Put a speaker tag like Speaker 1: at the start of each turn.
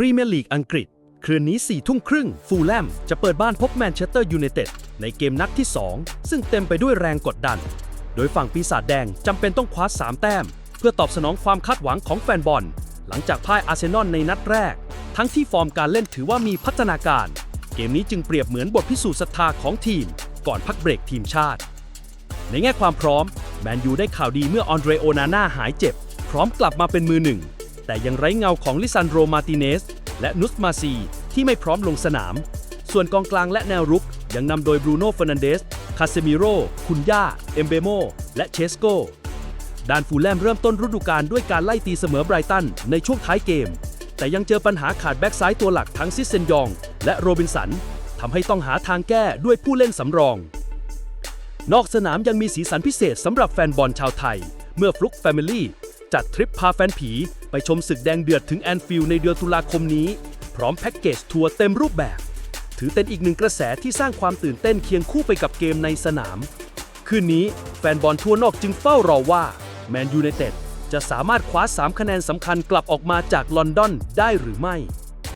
Speaker 1: รีเมียร์ลีกอังกฤษ คืนนี้4ทุ่มครึ่ง ฟูลแลมจะเปิดบ้านพบแมนเชสเตอร์ยูไนเต็ดในเกมนัดที่ 2 ซึ่งเต็มไปด้วยแรงกดดัน โดยฝั่งปีศาจแดงจำเป็นต้องคว้า 3 แต้ม เพื่อตอบสนองความคาดหวังของแฟนบอล หลังจากพ่ายอาร์เซนอลในนัดแรก ทั้งที่ฟอร์มการเล่นถือว่ามีพัฒนาการ เกมนี้จึงเปรียบเหมือนบทพิสูจน์ศรัทธาของทีม ก่อนพักเบรกทีมชาติ ในแง่ความพร้อมแมนยูได้ข่าวดีเมื่อออนเดรโอนาน่าหายเจ็บ พร้อมกลับมาเป็นมือหนึ่ง แต่ยังไร้เงาของลิซันโดมาติเนส และนุสมาซี ที่ไม่พร้อมลงสนาม ส่วนกองกลางและแนวรุกยังนำโดยบรูโน่เฟอร์นันเดส คาเซมิโรคุนย่า เอมเบโม และเชสโก ด้านฟูลแลมเริ่มต้นฤดูกาลด้วยการไล่ตีเสมอไบรตันในช่วงท้ายเกม แต่ยังเจอปัญหาขาดแบ็กซ้ายตัวหลักทั้งซิสเซนยอง และโรบินสันทำให้ต้องหาทางแก้ด้วยผู้เล่นสำรอง นอกสนามยังมีสีสันพิเศษสำหรับแฟนบอลชาวไทย เมื่อฟลุกแฟมิลี่ จัดทริปพาแฟนผี ไปชมศึกแดงเดือดถึงแอนฟิลด์ในเดือนตุลาคมนี้ พร้อมแพ็กเกจทัวร์เต็มรูปแบบ ถือเป็นอีกหนึ่งกระแสที่สร้างความตื่นเต้นเคียงคู่ไปกับเกมในสนาม คืนนี้แฟนบอลทั่วนอกจึงเฝ้ารอว่าแมนยูไนเต็ดจะสามารถคว้า 3 คะแนนสำคัญกลับออกมาจากลอนดอนได้หรือไม่